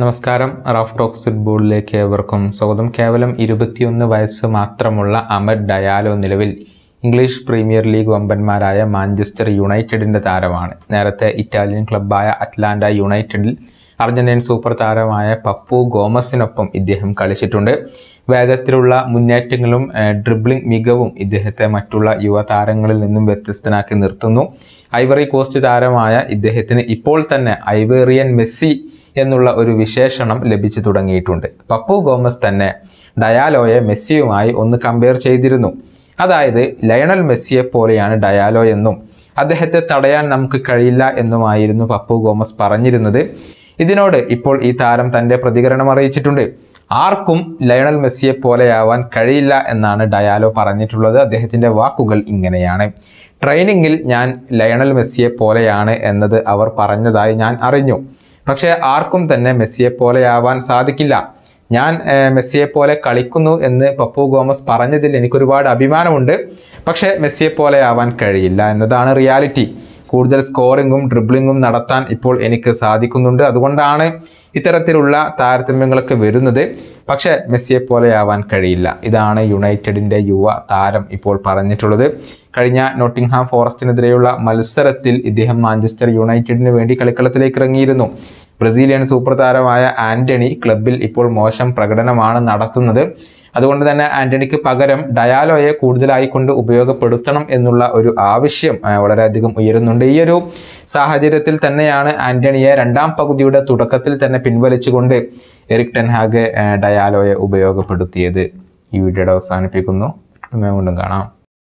നമസ്കാരം. Raf talks ഫുട്ബോളിലേക്ക് ഏവർക്കും സ്വാഗതം. കേവലം ഇരുപത്തിയൊന്ന് വയസ്സ് മാത്രമുള്ള അമർ ഡയാലോ നിലവിൽ ഇംഗ്ലീഷ് പ്രീമിയർ ലീഗ് വമ്പന്മാരായ മാഞ്ചസ്റ്റർ യുണൈറ്റഡിന്റെ താരമാണ്. നേരത്തെ ഇറ്റാലിയൻ ക്ലബ്ബായ അറ്റ്ലാന്റ യുണൈറ്റഡിൽ അർജന്റീൻ സൂപ്പർ താരമായ പപ്പു ഗോമസിനൊപ്പം ഇദ്ദേഹം കളിച്ചിട്ടുണ്ട്. വേഗത്തിലുള്ള മുന്നേറ്റങ്ങളും ഡ്രിബ്ലിംഗ് മികവും ഇദ്ദേഹത്തെ മറ്റുള്ള യുവതാരങ്ങളിൽ നിന്നും വ്യത്യസ്തനാക്കി നിർത്തുന്നു. ഐവറി കോസ്റ്റ് താരമായ ഇദ്ദേഹത്തിന് ഇപ്പോൾ തന്നെ ഐവേറിയൻ മെസ്സി എന്നുള്ള ഒരു വിശേഷണം ലഭിച്ചു തുടങ്ങിയിട്ടുണ്ട്. പപ്പു ഗോമസ് തന്നെ ഡയാലോയെ മെസ്സിയുമായി ഒന്ന് കമ്പയർ ചെയ്തിരുന്നു. അതായത് ലയണൽ മെസ്സിയെ പോലെയാണ് ഡയാലോ എന്നും. അദ്ദേഹത്തെ തടയാൻ നമുക്ക് കഴിയില്ല എന്നുമായിരുന്നു പപ്പു ഗോമസ് പറഞ്ഞിരുന്നത്. ഇതിനോട് ഇപ്പോൾ ഈ താരം തന്റെ പ്രതികരണം അറിയിച്ചിട്ടുണ്ട്. ആർക്കും ലയണൽ മെസ്സിയെ പോലെയാവാൻ കഴിയില്ല എന്നാണ് ഡയാലോ പറഞ്ഞിട്ടുള്ളത്. അദ്ദേഹത്തിന്റെ വാക്കുകൾ ഇങ്ങനെയാണ്. ട്രെയിനിങ്ങിൽ ഞാൻ ലയണൽ മെസ്സിയെ പോലെയാണ് എന്നത് അവർ പറഞ്ഞതായി ഞാൻ അറിഞ്ഞു. പക്ഷേ ആർക്കും തന്നെ മെസ്സിയെ പോലെയാവാൻ സാധിക്കില്ല. ഞാൻ മെസ്സിയെ പോലെ കളിക്കുന്നു എന്ന് പപ്പു ഗോമസ് പറഞ്ഞതിൽ എനിക്കൊരുപാട് അഭിമാനമുണ്ട്. പക്ഷേ മെസ്സിയെ പോലെയാവാൻ കഴിയില്ല എന്നതാണ് റിയാലിറ്റി. കൂടുതൽ സ്കോറിങ്ങും ഡ്രിബ്ലിങ്ങും നടത്താൻ ഇപ്പോൾ എനിക്ക് സാധിക്കുന്നുണ്ട്. അതുകൊണ്ടാണ് ഇത്തരത്തിലുള്ള താരതമ്യങ്ങളൊക്കെ വരുന്നത്. പക്ഷേ മെസ്സിയെ പോലെയാവാൻ കഴിയില്ല. ഇതാണ് യുണൈറ്റഡിന്റെ യുവ താരം ഇപ്പോൾ പറഞ്ഞിട്ടുള്ളത്. കഴിഞ്ഞ നോട്ടിംഗ്ഹാം ഫോറസ്റ്റിനെതിരെയുള്ള മത്സരത്തിൽ ഇദ്ദേഹം മാഞ്ചസ്റ്റർ യുണൈറ്റഡിന് വേണ്ടി കളിക്കളത്തിലേക്ക് ഇറങ്ങിയിരുന്നു. ബ്രസീലിയൻ സൂപ്പർ താരമായ ആന്റണി ക്ലബിൽ ഇപ്പോൾ മോശം പ്രകടനമാണ് നടത്തുന്നത്. അതുകൊണ്ട് തന്നെ ആന്റണിക്ക് പകരം ഡയാലോയെ കൂടുതലായി കൊണ്ട് ഉപയോഗപ്പെടുത്തണം എന്നുള്ള ഒരു ആവശ്യം വളരെയധികം ഉയരുന്നുണ്ട്. ഈ ഒരു സാഹചര്യത്തിൽ തന്നെയാണ് ആന്റണിയെ രണ്ടാം പകുതിയുടെ തുടക്കത്തിൽ തന്നെ പിൻവലിച്ചുകൊണ്ട് എറിക് ടെൻഹാഗ് ഡയാലോയെ ഉപയോഗപ്പെടുത്തിയത്. ഈ വീഡിയോയുടെ അവസാനിപ്പിക്കുന്നു. വീണ്ടും കാണാം.